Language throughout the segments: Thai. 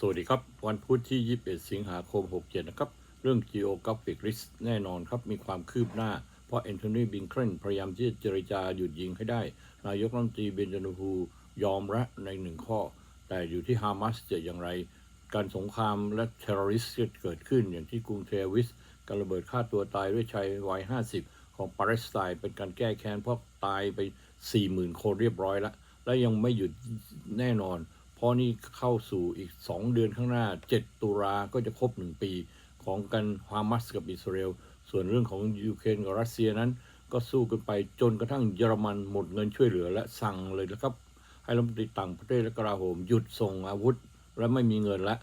สวัสดีครับ วันพุธที่ 21 สิงหาคม 67 นะครับ เรื่อง Geographic Risk แน่นอนครับ มีความคืบหน้า เพราะแอนโทนีบิงเคนพยายามที่จะเจรจาหยุดยิงให้ได้ นายกรัฐมนตรีเบนจานูฮูยอมละในหนึ่งข้อ แต่อยู่ที่ฮามาสจะอย่างไร การสงครามและเทอร์ริสต์เกิดขึ้นอย่างที่กรุงเทวิส การระเบิดฆ่าตัวตายด้วยชายวัย 50 ของปาเลสไตน์เป็นการแก้แค้นเพราะตายไป 40,000 คนเรียบร้อยแล้วและยังไม่หยุดแน่นอน เพราะนี่เข้าสู่อีก 2 เดือนข้างหน้า 7 ตุลาก็จะครบ 1 ปีของกันฮามาสกับอิสราเอล ส่วนเรื่องของยูเครนกับรัสเซียนั้น ก็สู้กันไปจนกระทั่งเยอรมันหมดเงินช่วยเหลือและสั่งเลยนะครับ ให้รัฐมนตรีต่างประเทศและกลาโหมหยุดส่งอาวุธ และไม่มีเงินและ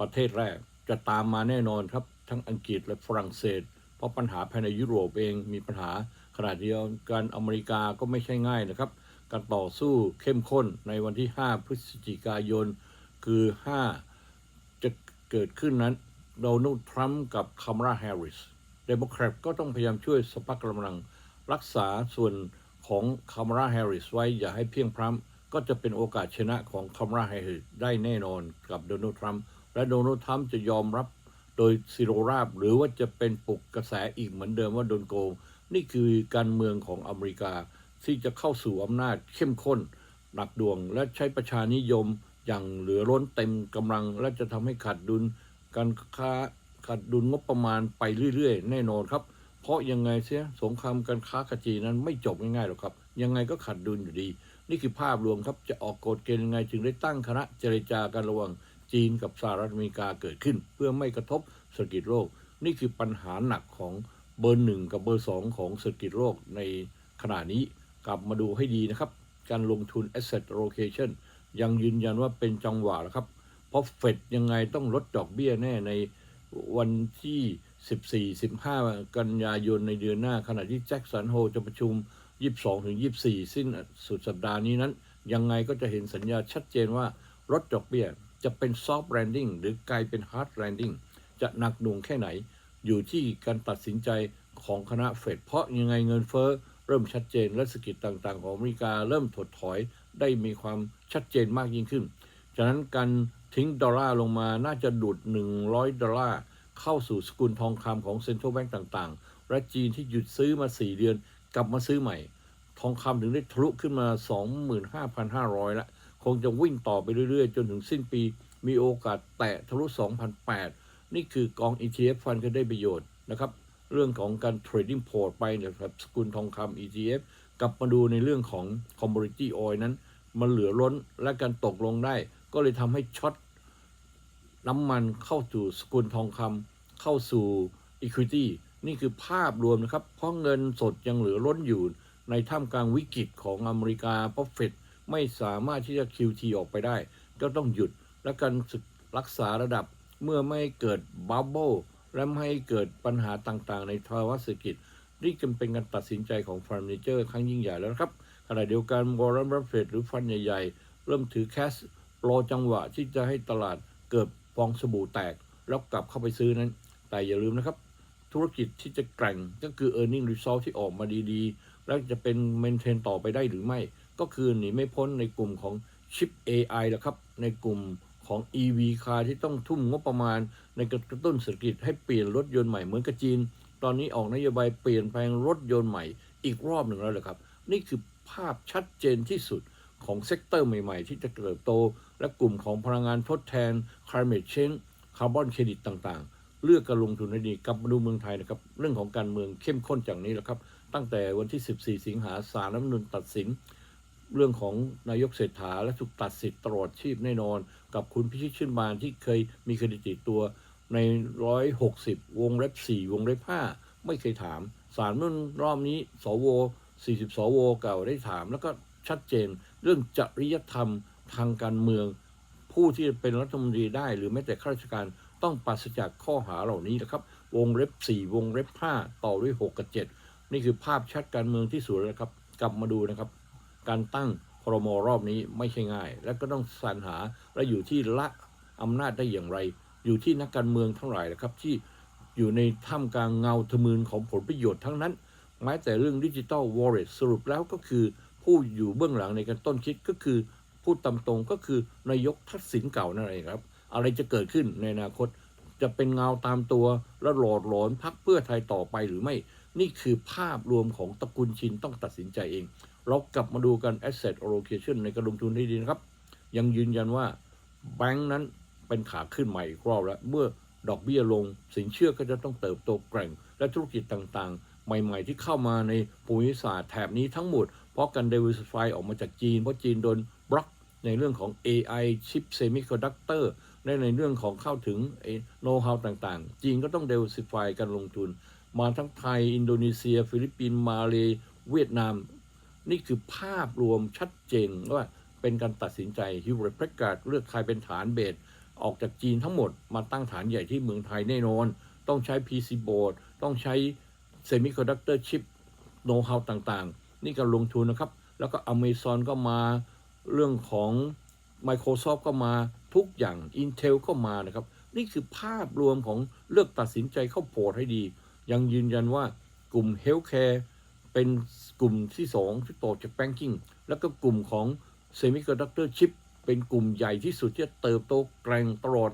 ประเทศแรกจะตามมาแน่นอนครับ ทั้งอังกฤษและฝรั่งเศส เพราะปัญหาภายในยุโรปเองมีปัญหาขนาดเดียวกันอเมริกาก็ไม่ใช่ง่ายนะครับ การต่อสู้เข้มข้นในวันที่ 5 พฤศจิกายน คือ 5 จะเกิดขึ้นนั้นโดนัลด์ทรัมป์กับคามาราแฮร์ริสเดโมแครตก็ต้องพยายามช่วยสปักกำลังรักษาส่วนของคามาราแฮร์ริสไว้อย่าให้เพียงพร้ำก็จะเป็นโอกาสชนะของคามาราแฮร์ริสได้แน่นอนกับโดนัลด์ทรัมป์และโดนัลด์ทรัมป์จะยอมรับโดยซิโรราบ หรือว่าจะเป็นปลุกกระแสอีกเหมือนเดิมว่าโดนโกง นี่คือการเมืองของอเมริกา ที่จะเข้าสู่อำนาจเข้มข้น หนักดวงและใช้ประชานิยมอย่างเหลือล้นเต็มกำลัง และจะทำให้ขาดดุลการค้าขาดดุลงบประมาณไปเรื่อยๆ แน่นอนครับ เพราะยังไงเสียสงครามการค้ากับจีนนั้นไม่จบง่ายๆหรอกครับ ยังไงก็ขาดดุลอยู่ดี นี่คือภาพรวมครับจะออกกฎเกณฑ์ยังไงถึงได้ตั้งคณะเจรจากันระหว่างจีนกับสหรัฐอเมริกาเกิดขึ้น เพื่อไม่กระทบเศรษฐกิจโลก นี่คือปัญหาหนักของเบอร์หนึ่งกับเบอร์สองของเศรษฐกิจโลกในขณะนี้ กลับมาดูให้ดีนะครับ การลงทุน asset location ยังยืนยันว่าเป็นจังหวะแล้วครับ เพราะเฟดยังไงต้องลดดอกเบี้ยแน่ในวันที่ 14 15 กันยายนในเดือนหน้า ขณะที่แจ็คสันโฮจะประชุม 22ถึง24 สิ้นสุดสัปดาห์นี้นั้น ยังไงก็จะเห็นสัญญาชัดเจนว่าลดดอกเบี้ยจะเป็น soft landing หรือกลายเป็น hard landing จะหนักหน่วงแค่ไหน อยู่ที่การตัดสินใจของคณะเฟดเพราะยังไงเงินเฟ้อ ริ่มชัดเจนและเศรษฐกิจต่างๆ ของอเมริกาเริ่มถดถอยได้มีความชัดเจนมากยิ่งขึ้น ฉะนั้นการทิ้งดอลลาร์ลงมาน่าจะดูด 100 ดอลลาร์เข้าสู่สกุลทองคำของเซ็นทรัลแบงก์ต่างๆ และจีนที่หยุดซื้อมา 4 เดือนกลับมาซื้อใหม่ ทองคำถึงได้ทะลุขึ้นมา 25,500 ละ คงจะวิ่งต่อไปเรื่อยๆ จนถึงสิ้นปี มีโอกาสแตะทะลุ 2,008 นี่คือกอง ETF ฟันก็ได้ประโยชน์นะครับ เรื่องของการ trading port ไปเนี่ยครับสกุลทองคำ ETF กลับมาดูในเรื่องของ commodity oil นั้น มันเหลือล้นและการตกลงได้ ก็เลยทำให้ช็อตน้ำมันเข้าสู่สกุลทองคำเข้าสู่ equity นี่คือภาพรวมนะครับ เพราะเงินสดยังเหลือล้นอยู่ ในท่ามกลางวิกฤตของอเมริกาเพราะเฟดไม่สามารถที่จะ QT ออกไปได้ ก็ต้องหยุดและการรักษาระดับเมื่อไม่เกิดบับเบิล และไม่ให้เกิดปัญหาต่างๆ ในภาวะเศรษฐกิจ นี่จึงเป็นการตัดสินใจของฟันเนเจอร์ครั้งยิ่งใหญ่แล้วนะครับขณะเดียวกันวอร์เรนบัฟเฟตหรือฟันใหญ่ๆ เริ่มถือแคสรอจังหวะที่จะให้ตลาดเกิดฟองสบู่แตก แล้วกลับเข้าไปซื้อนั้น แต่อย่าลืมนะครับ ธุรกิจที่จะแกร่งก็คือ e a r n i n g result ที่ออกมาดีๆ แล้วจะเป็นเมนเทนต่อไปได้หรือไม่ ก็คือหนีไม่พ้นในกลุ่มของชิป AI แหละครับ ในกลุ่ม ของ EV car ที่ต้องทุ่มงบประมาณ ในการกระตุ้นเศรษฐกิจให้เปลี่ยนรถยนต์ใหม่เหมือนกับจีน ตอนนี้ออกนโยบายเปลี่ยนแปลงรถยนต์ใหม่อีกรอบหนึ่งแล้วละครับ นี่คือภาพชัดเจนที่สุดของเซกเตอร์ใหม่ๆ ที่จะเติบโต และกลุ่มของพลังงานทดแทน climate change คาร์บอนเครดิตต่างๆ เลือกการลงทุนในดีกลับมาดูเมืองไทยนะครับ เรื่องของการเมืองเข้มข้นจากนี้แหละครับ ตั้งแต่วันที่ 14 สิงหาศารัฐธรรมนุนตัดสิน เรื่องของนายกเศรษฐาและถูกตัดสิทธิ์ตลอดชีพแน่นอน กับคุณพิชิตชื่นบานที่เคยมีเครดิตติดตัวใน 160 วงเล็บ 4 วงเล็บ 5 ไม่เคยถามศาลนุ่นรอบนี้ สว 40 สว เก่าได้ถาม แล้วก็ชัดเจนเรื่องจริยธรรมทางการเมือง ผู้ที่เป็นรัฐมนตรีได้ หรือแม้แต่ข้าราชการต้องปราศจากข้อหาเหล่านี้นะครับ วงเล็บ 4 วงเล็บ 5 ต่อด้วย 6 กับ 7 นี่คือภาพชัดการเมืองที่สุดแล้วครับ กลับมาดูนะครับ การตั้ง ครมรอบนี้ไม่ใช่ง่าย และก็ต้องสรรหาและอยู่ที่ละอำนาจได้อย่างไร อยู่ที่นักการเมืองทั้งหลายนะครับ ที่อยู่ในท่ามกลางเงาทะมึนของผลประโยชน์ทั้งนั้นแม้แต่เรื่องดิจิ t a ลวอลเล็ตสรุปแล้วก็คือ ผู้อยู่เบื้องหลังในการต้นคิดก็คือพูดตามตรงก็คือนายกทักษิณเก่านั่นเองครับ อะไรจะเกิดขึ้นในอนาคต จะเป็นเงาตามตัวและหลอดหลอนพักเพื่อไทยต่อไปหรือไม่ นี่คือภาพรวมของตระกูลชินต้องตัดสินใจเอง เรากลับมาดูกัน asset allocation ในการลงทุนให้ดีนะครับ ยังยืนยันว่าแบงค์นั้นเป็นขาขึ้นใหม่อีกรอบแล้ว เมื่อดอกเบี้ยลง สินเชื่อก็จะต้องเติบโตแกร่ง และธุรกิจต่างๆ ใหม่ๆ ที่เข้ามาในภูมิศาสตร์แถบนี้ทั้งหมด เพราะการ diversify ออกมาจากจีน เพราะจีนโดนบล็อกในเรื่องของ AI chip semiconductor และในเรื่องของเข้าถึงโน้ต how ต่างๆ จีนก็ต้อง diversify การลงทุน มาทั้งไทย อินโดนีเซีย ฟิลิปปินส์มาเลเวียดนาม นี่คือภาพรวมชัดเจนว่าเป็นการตัดสินใจฮิวเรประกาศเลือกใครเป็นฐานเบสออกจากจีนทั้งหมดมาตั้งฐานใหญ่ที่เมืองไทยแน่นอน ต้องใช้ PC board ต้องใช้ semiconductor chip know how ต่างๆ นี่การลงทุนนะครับ แล้วก็ Amazon ก็มาเรื่องของ Microsoft ก็มาทุกอย่าง Intel ก็มานะครับ นี่คือภาพรวมของเลือกตัดสินใจเข้าโพร์ตให้ดี ยังยืนยันว่ากลุ่ม Healthcare เป็นกลุ่มที่สองที่โตจาก Banking แล้วก็กลุ่มของ Semiconductor Chip เป็นกลุ่มใหญ่ที่สุดที่เติบโตแกร่งตลอด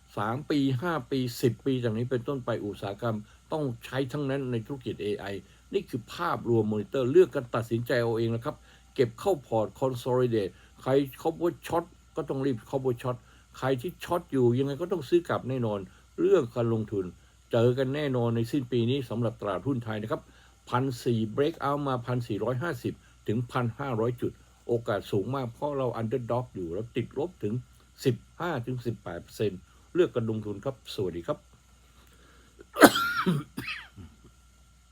3 ปี 5 ปี 10 ปีจากนี้เป็นต้นไปอุตสาหกรรม ต้องใช้ทั้งนั้นในธุรกิจ AI นี่คือภาพรวมมอนิเตอร์เลือกกันตัดสินใจเอาเองนะครับ เก็บเข้าพอร์ต consolidate ใคร cover short ก็ต้องรีบ cover short ใครที่ช็อตอยู่ยังไงก็ต้องซื้อกลับแน่นอน เรื่องการลงทุน เจอกันแน่นอนในสิ้นปีนี้สำหรับตลาดหุ้นไทยนะครับพันสี่ break out มาพันสี่ร้อยห้าสิบถึงพันห้าร้อยจุด โอกาสสูงมากเพราะเรา underdog อยู่แล้วติดลบถึงสิบห้าถึงสิบแปดเปอร์เซ็นเลือกกันลงทุนครับ สวัสดีครับ